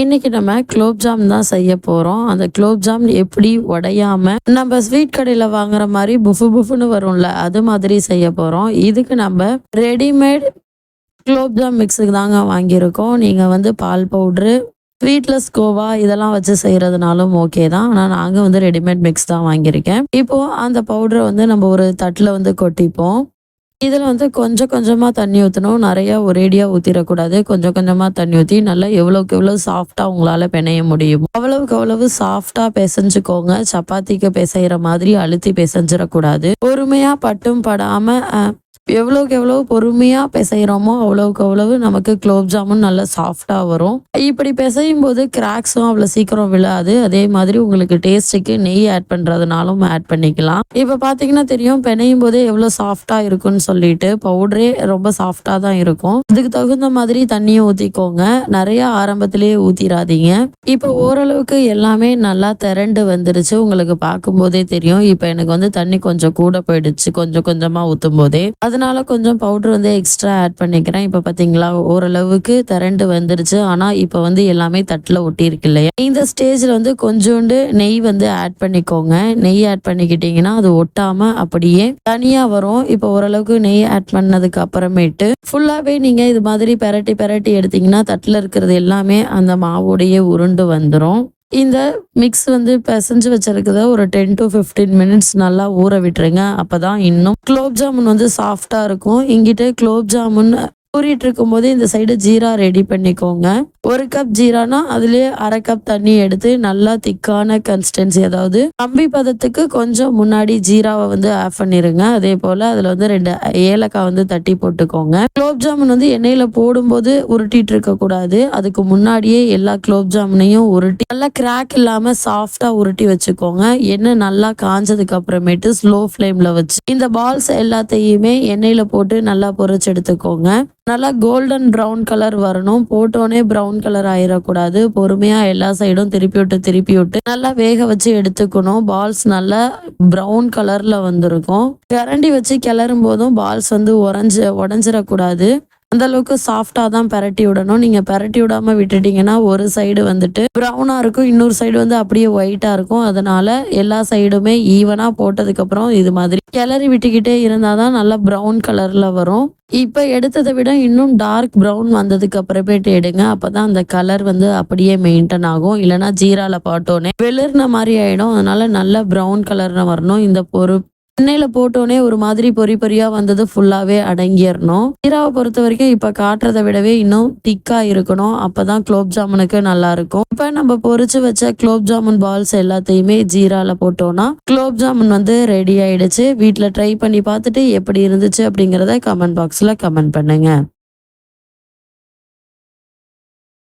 இன்னைக்கு நம்ம குலோப் ஜாம் தான் செய்ய போறோம். அந்த குலோப் ஜாம் எப்படி உடையாம நம்ம ஸ்வீட் கடையில வாங்குற மாதிரி புஃபு புஃபுன்னு வரும்ல அது மாதிரி செய்ய போறோம். இதுக்கு நம்ம ரெடிமேட் குலோப் ஜாம் மிக்ஸுக்கு தாங்க வாங்கியிருக்கோம். நீங்க வந்து பால் பவுட்ரு ஸ்வீட்லெஸ் கோவா இதெல்லாம் வச்சு செய்கிறதுனாலும் ஓகே தான். ஆனால் நாங்கள் வந்து ரெடிமேட் மிக்ஸ் தான் வாங்கியிருக்கேன். இப்போது அந்த பவுடரை வந்து நம்ம ஒரு தட்டில் வந்து கொட்டிப்போம். இதில் வந்து கொஞ்சம் கொஞ்சமாக தண்ணி ஊற்றணும் நிறையா ஒரேடியாக ஊற்றிடக்கூடாது கொஞ்சம் கொஞ்சமாக தண்ணி ஊற்றி நல்லா எவ்வளோக்கு எவ்வளோ சாஃப்டாக உங்களால் பிணைய முடியும் அவ்வளவுக்கு அவ்வளவு சாஃப்டாக பிசைஞ்சுக்கோங்க. சப்பாத்திக்கு பிசைகிற மாதிரி அழுத்தி பிசைஞ்சிடக்கூடாது. பொறுமையாக பட்டும் படாமல் எவ்வளோக்கு எவ்வளோ பொறுமையாக பிசைகிறோமோ அவ்வளோக்கு அவ்வளவு நமக்கு குலோப் ஜாமுன் நல்லா சாஃப்டாக வரும். இப்படி பிசையும் போது கிராக்ஸும் அவ்வளோ சீக்கிரம் விழாது. அதே மாதிரி உங்களுக்கு டேஸ்ட்டுக்கு நெய் ஆட் பண்ணுறதுனாலும் ஆட் பண்ணிக்கலாம். இப்போ பார்த்தீங்கன்னா தெரியும் பிணையும் போதே எவ்வளோ சாஃப்டாக இருக்குன்னு சொல்லிட்டு பவுடரே ரொம்ப சாஃப்டாக தான் இருக்கும். அதுக்கு தகுந்த மாதிரி தண்ணியை ஊற்றிக்கோங்க நிறைய ஆரம்பத்திலேயே ஊற்றிடாதீங்க இப்போ ஓரளவுக்கு எல்லாமே நல்லா திரண்டு வந்துருச்சு. உங்களுக்கு பார்க்கும்போதே தெரியும். இப்போ எனக்கு வந்து தண்ணி கொஞ்சம் கூட போயிடுச்சு. கொஞ்சம் கொஞ்சமாக ஊற்றும் போதே அதனால கொஞ்சம் பவுடர் வந்து எக்ஸ்ட்ரா ஆட் பண்ணிக்கிறேன். இப்போ பார்த்தீங்களா ஓரளவுக்கு திரண்டு வந்துருச்சு. ஆனால் இப்போ வந்து எல்லாமே தட்டில் ஒட்டியிருக்கு இல்லையா? இந்த ஸ்டேஜில் வந்து கொஞ்சோண்டு நெய் வந்து ஆட் பண்ணிக்கோங்க. நெய் ஆட் பண்ணிக்கிட்டீங்கன்னா அது ஒட்டாமல் அப்படியே தனியாக வரும். இப்போ ஓரளவுக்கு நெய் ஆட் பண்ணதுக்கு அப்புறமேட்டு ஃபுல்லாகவே நீங்கள் இது மாதிரி பெரட்டி பெரட்டி எடுத்தீங்கன்னா தட்டில் இருக்கிறது எல்லாமே அந்த மாவுடைய உருண்டு வந்துடும் இந்த மிக்ஸ் வந்து பிசைஞ்சு வச்சிருக்கிறத ஒரு டென் டு ஃபிஃப்டீன் மினிட்ஸ் நல்லா ஊற விட்டுருங்க. அப்போதான் இன்னும் குலோப் ஜாமுன் வந்து சாஃப்டாக இருக்கும். இங்கிட்ட குலோப் ஜாமுன் ஊறிட்டு இருக்கும் போது இந்த சைடு ஜீரா ரெடி பண்ணிக்கோங்க. ஒரு கப் ஜீரானா அதுலேயே அரை கப் தண்ணி எடுத்து நல்லா திக்கான கன்சிஸ்டன்சி அதாவது கம்பி பதத்துக்கு கொஞ்சம் முன்னாடி ஜீராவை வந்து ஆஃப் பண்ணிருங்க. அதே போல அதுல வந்து ரெண்டு ஏலக்காய் வந்து தட்டி போட்டுக்கோங்க. குலோப் ஜாமுன் வந்து எண்ணெயில போடும்போது உருட்டிட்டு இருக்க கூடாது. அதுக்கு முன்னாடியே எல்லா குலோப் ஜாமுனையும் உருட்டி நல்லா கிராக் இல்லாம சாஃப்டா உருட்டி வச்சுக்கோங்க. எண்ணெய் நல்லா காஞ்சதுக்கு அப்புறமேட்டு ஸ்லோ ஃப்ளேம்ல வச்சு இந்த பால்ஸ் எல்லாத்தையுமே எண்ணெயில போட்டு நல்லா பொரிச்சு எடுத்துக்கோங்க. நல்லா கோல்டன் ப்ரௌன் கலர் வரணும். போட்டோனே ப்ரௌன் கலர் ஆயிடக்கூடாது பொறுமையா எல்லா சைடும் திருப்பி விட்டு திருப்பி விட்டு நல்லா வேக வச்சு எடுத்துக்கணும். பால்ஸ் நல்லா ப்ரௌன் கலர்ல வந்திருக்கும். கரண்டி வச்சு கிளறும் போதும் பால்ஸ் வந்து உறைஞ்ச உடஞ்சிடக்கூடாது அந்த அளவுக்கு சாஃப்டா தான் பரட்டி விடணும். நீங்க பரட்டி விடாம விட்டுட்டீங்கன்னா ஒரு சைடு வந்துட்டு ப்ரௌனா இருக்கும். இன்னொரு சைடு வந்து அப்படியே ஒயிட்டா இருக்கும். அதனால எல்லா சைடுமே ஈவனா போட்டதுக்கு அப்புறம் இது மாதிரி கிளறி விட்டுக்கிட்டே இருந்தாதான் நல்லா ப்ரௌன் கலர்ல வரும். இப்போ எடுத்ததை விட இன்னும் டார்க் ப்ரௌன் வந்ததுக்கு அப்புறமேட்டு எடுங்க. அப்பதான் அந்த கலர் வந்து அப்படியே மெயின்டைன் ஆகும். இல்லைன்னா ஜீரால பாட்டோன்னே வெளிர்ன மாதிரி ஆகிடும் அதனால நல்ல ப்ரௌன் கலர்னு வரணும். இந்த பொறு எண்ணெயில போட்டோன்னே ஒரு மாதிரி பொறி பொறியா வந்தது ஃபுல்லாவே அடங்கிடணும். ஜீராவை பொறுத்த வரைக்கும் இப்ப காட்டுறதை விடவே இன்னும் திக்கா இருக்கணும். அப்பதான் குலோப் ஜாமுனுக்கு நல்லா இருக்கும். இப்ப நம்ம பொறிச்சு வச்ச குலோப் ஜாமுன் பால்ஸ் எல்லாத்தையுமே ஜீரால போட்டோம்னா குலோப் ஜாமுன் வந்து ரெடி ஆயிடுச்சு. வீட்டில் ட்ரை பண்ணி பார்த்துட்டு எப்படி இருந்துச்சு அப்படிங்கறத கமெண்ட் பாக்ஸ்ல கமெண்ட் பண்ணுங்க.